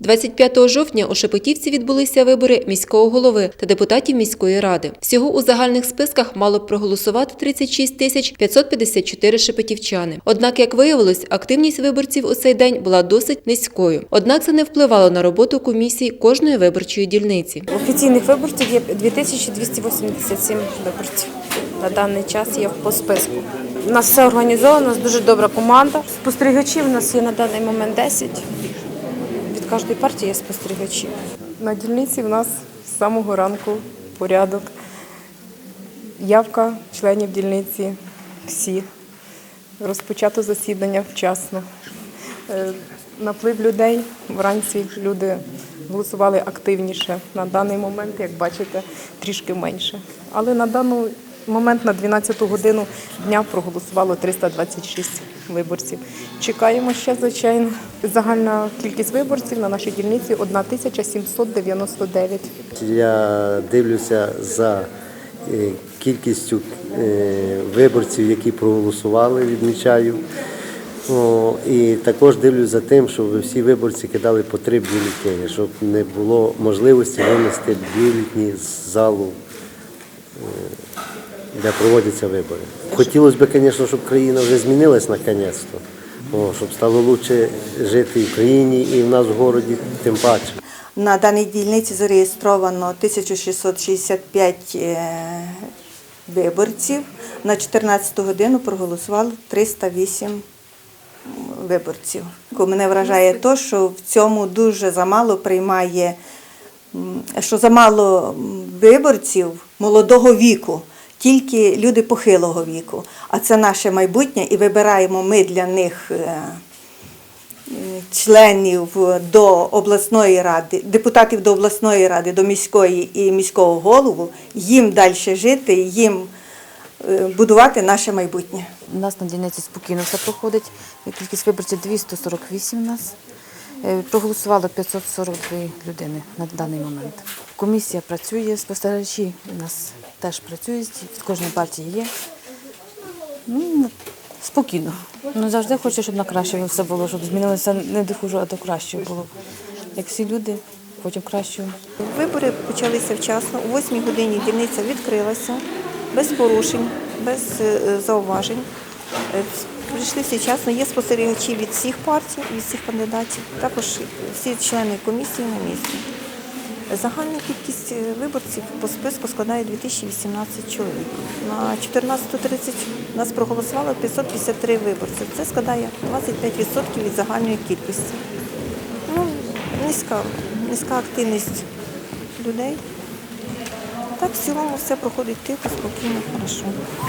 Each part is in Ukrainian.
25 жовтня у Шепетівці відбулися вибори міського голови та депутатів міської ради. Всього у загальних списках мало б проголосувати 36 тисяч 554 шепетівчани. Однак, як виявилось, активність виборців у цей день була досить низькою. Однак це не впливало на роботу комісії кожної виборчої дільниці. Офіційних виборців є 2287 виборців. На даний час є по списку. У нас все організовано, у нас дуже добра команда. Спостерігачів у нас є на даний момент 10. Кожної партії є спостерігачі. На дільниці в нас з самого ранку порядок. Явка членів дільниці всі. Розпочато засідання вчасно. Е, Наплив людей вранці люди голосували активніше. На даний момент, як бачите, трішки менше. Але на даний момент на 12 годину дня проголосувало 326 виборців. Чекаємо ще, звичайно. Загальна кількість виборців на нашій дільниці 1799. Я дивлюся за е, кількістю е, виборців, які проголосували, відмічаю. І також дивлюся за тим, щоб всі виборці кидали по три бюлетені, щоб не було можливості винести бюлетні з залу, е, де проводяться вибори. Хотілося б, звісно, щоб країна вже змінилась наконець-то, О, щоб стало краще жити і в країні, і в нас в городі, тим паче. На даній дільниці зареєстровано 1665 е, виборців. На 14 годину проголосувало 308 виборців. Мене вражає те, що в цьому дуже замало приймає, що замало виборців молодого віку, тільки люди похилого віку. А це наше майбутнє, і вибираємо ми для них. е, членів до обласної ради, депутатів до обласної ради, до міської і міського голову, їм далі жити, їм е, будувати наше майбутнє. У нас на дільниці спокійно все проходить. Кількість виборців 248 у нас. Е, Проголосувало 542 людини на даний момент. Комісія працює, спостерігачі у нас теж працюють, від кожної партії є. Ну, спокійно. Ну, завжди хочу, щоб на краще все було, щоб змінилося не до хуже, а до кращого було. Як всі люди, потім кращого. Вибори почалися вчасно. О 8 годині дільниця відкрилася без порушень, без е, зауважень. Е, Прийшли всі вчасно. Є спостерігачі від всіх партій, від всіх кандидатів. Також всі члени комісії на місці. Загальна кількість е, виборців по списку складає 2018 чоловік. На 14.30 нас проголосувало 553 виборці. Це складає 25% від загальної кількості. Ну, низька, низька активність людей. Так, в цілому все проходить тихо, спокійно, хорошо.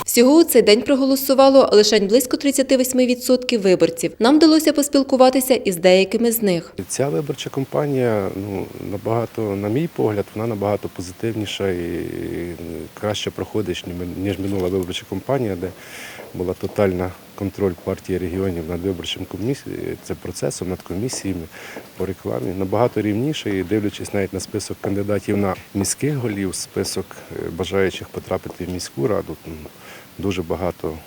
Всього у цей день проголосувало лише близько 38% виборців. Нам вдалося поспілкуватися із деякими з них. Ця виборча кампанія, ну набагато, на мій погляд, вона набагато позитивніша і краще проходить, ніж ніж минула виборча кампанія, де була тотальна контроль партії регіонів над виборчим комісією, це процесом над комісіями по рекламі. Набагато рівніше і дивлячись навіть на список кандидатів на міських голів, список е, бажаючих потрапити в міську раду. Дуже багато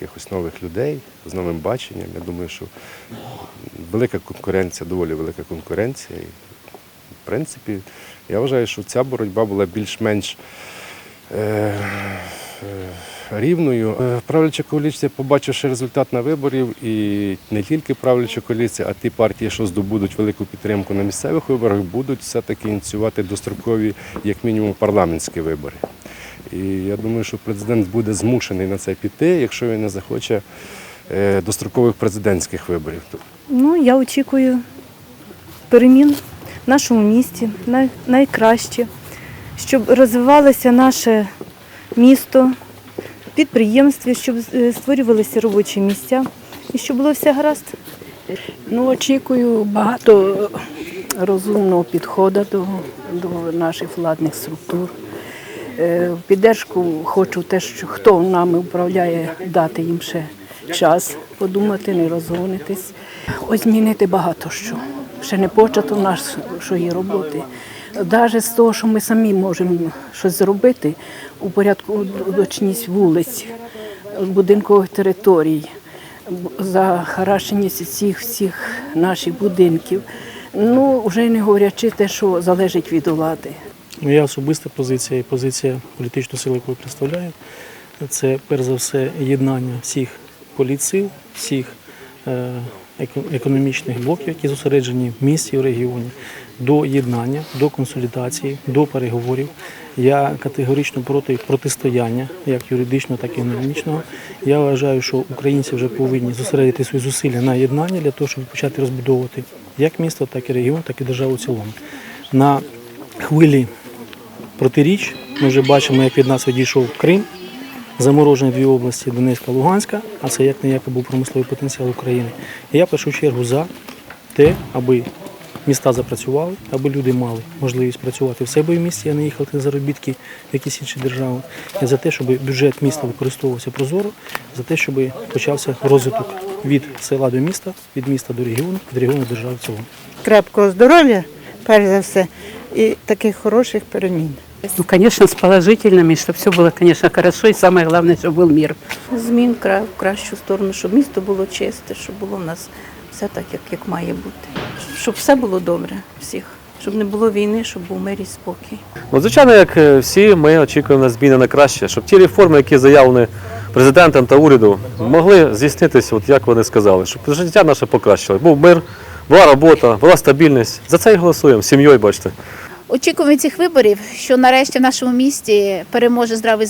якихось нових людей з новим баченням. Я думаю, що велика конкуренція, доволі велика конкуренція. І, в принципі, я вважаю, що ця боротьба була більш-менш е, е, рівною. Е, Правляча коаліція, побачивши результат на виборів, і не тільки правляча коаліція, а ті партії, що здобудуть велику підтримку на місцевих виборах, будуть все-таки ініціювати дострокові, як мінімум, парламентські вибори. І я думаю, що президент буде змушений на це піти, якщо він не захоче е, дострокових президентських виборів. Ну, я очікую перемін в нашому місті, най, найкраще, щоб розвивалося наше місто, підприємстві, щоб е, створювалися робочі місця і щоб було все гаразд. Ну, очікую багато розумного підходу до, до наших владних структур. Е, В піддержку хочу те, що хто нами управляє, дати їм ще час подумати, не розгонитись. Ось змінити багато що. Ще не почато нашої роботи. Навіть з того, що ми самі можемо щось зробити у порядку удочність вулиць, будинкових територій, захарашеність цих всіх наших будинків. Ну, вже не говорячи те, що залежить від влади. Моя особиста позиція і позиція політичної сили, яку я представляю, це перш за все єднання всіх політсил, всіх е, економічних блоків, які зосереджені в місті в регіоні, до єднання, до консолідації, до переговорів. Я категорично проти протистояння, як юридичного, так і економічного. Я вважаю, що українці вже повинні зосередити свої зусилля на єднання для того, щоб почати розбудовувати як місто, так і регіон, так і державу в цілому. На хвилі протиріч. Ми вже бачимо, як від нас відійшов Крим, заморожені дві області Донецька, Луганська, а це як не як був промисловий потенціал України. І я в першу чергу за те, аби міста запрацювали, аби люди мали можливість працювати в себе в місті, а не їхати на заробітки в якісь інші держави. Я за те, щоб бюджет міста використовувався прозоро, за те, щоб почався розвиток від села до міста, від міста до регіону, від регіону держави в цілому. крепкого здоров'я, перш за все, і таких хороших перемін. Ну, звісно, з положительними, щоб все було, звісно, хорошо, і саме головне, щоб був мир. змін кра- в кращу сторону, щоб місто було чисте, щоб було в нас все так, як, як має бути. Щоб все було добре всіх, щоб не було війни, щоб був мир і спокій. Ну, звичайно, як е, всі, ми очікуємо на зміни на краще, щоб ті реформи, які заявлені президентом та уряду, могли здійснитися, от як вони сказали, щоб життя наше покращило. Був мир, була робота, була стабільність. За це і голосуємо з сім'єю, бачите. Очікуємо цих виборів, що нарешті в нашому місті переможе здравий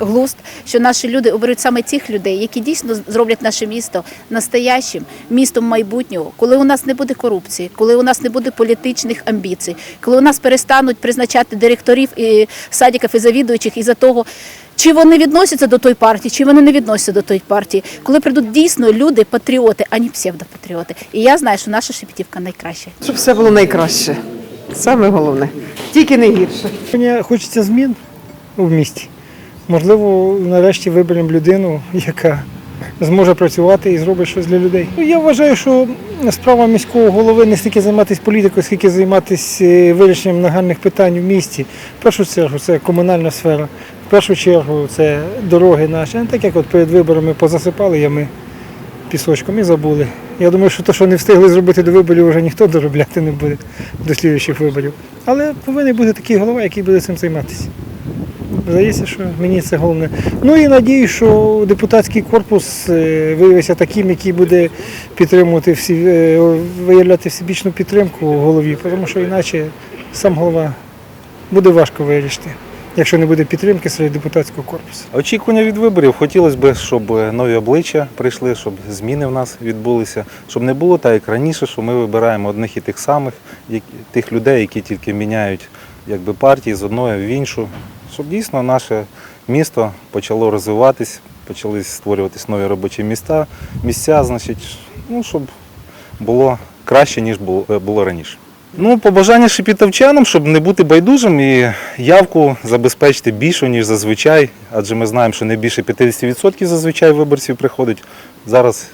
глузд, що наші люди оберуть саме тих людей, які дійсно зроблять наше місто настоящим містом майбутнього, коли у нас не буде корупції, коли у нас не буде політичних амбіцій, коли у нас перестануть призначати директорів і садиків і завідуючих із-за того. Чи вони відносяться до тої партії, чи вони не відносяться до тої партії, коли прийдуть дійсно люди, патріоти, а не псевдопатріоти. І я знаю, що наша Шепетівка найкраща. Щоб все було найкраще. Саме головне. Тільки не гірше. Мені хочеться змін в місті. Можливо, нарешті виберемо людину, яка зможе працювати і зробить щось для людей. Ну, Я вважаю, що справа міського голови не стільки займатися політикою, скільки займатися е, вирішенням нагальних питань в місті. В першу чергу це комунальна сфера, в першу чергу це дороги наші. А Так як от перед виборами позасипали ями пісочком і забули. Я думаю, що те, що не встигли зробити до виборів, вже ніхто доробляти не буде до слідчих виборів. Але повинен бути такий голова, який буде цим займатися. Здається, що мені це головне. Ну і надію, що депутатський корпус е, виявиться таким, який буде підтримувати всі, е, виявляти всебічну підтримку голові, тому що іначе сам голова буде важко вирішити, якщо не буде підтримки серед депутатського корпусу. Очікування від виборів хотілося б, щоб нові обличчя прийшли, щоб зміни в нас відбулися, щоб не було так, як раніше, що ми вибираємо одних і тих самих, тих людей, які тільки міняють якби, партії з одної в іншу, щоб дійсно наше місто почало розвиватись, почали створюватись нові робочі міста, місця, значить, ну, щоб було краще, ніж було, було раніше. Ну, побажання шепітовчанам, щоб не бути байдужим і явку забезпечити більшу, ніж зазвичай, адже ми знаємо, що не більше 50% зазвичай виборців приходить. Зараз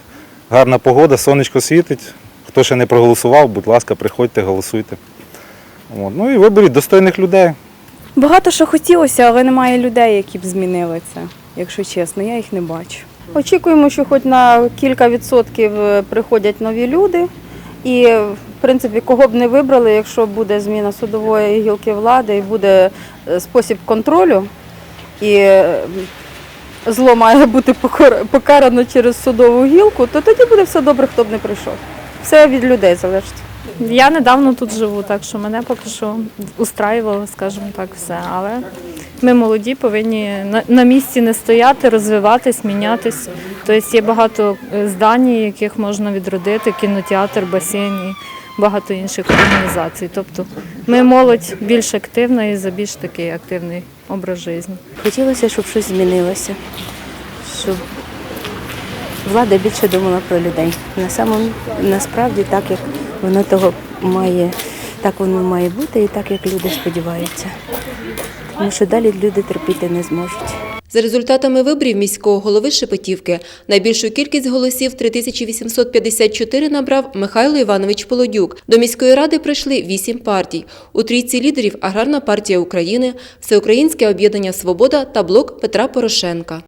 гарна погода, сонечко світить. Хто ще не проголосував, будь ласка, приходьте, голосуйте. От. Ну і виберіть достойних людей. Багато що хотілося, але немає людей, які б змінили це, якщо чесно, я їх не бачу. Очікуємо, що хоч на кілька відсотків е, приходять нові люди. І, в принципі, кого б не вибрали, якщо буде зміна судової гілки влади і буде е, спосіб контролю, і е, зло має бути покарано через судову гілку, то тоді буде все добре, хто б не прийшов. Все від людей залежить. Я недавно тут живу, так що мене поки що устраювало, скажімо так, все. Але ми молоді, повинні на, місці не стояти, розвиватись, мінятись. Тобто є багато е, здань, яких можна відродити, кінотеатр, басейн багато інших організацій. Тобто ми молодь більш активна і за більш такий активний образ життя. Хотілося, щоб щось змінилося, щоб влада більше думала про людей. На самому насправді так, як воно того має, так воно має бути і так, як люди сподіваються. Тому що далі люди терпіти не зможуть. За результатами виборів міського голови Шепетівки найбільшу кількість голосів 3854 набрав Михайло Іванович Полодюк. До міської ради прийшли вісім партій. У трійці лідерів Аграрна партія України, Всеукраїнське об'єднання Свобода та блок Петра Порошенка.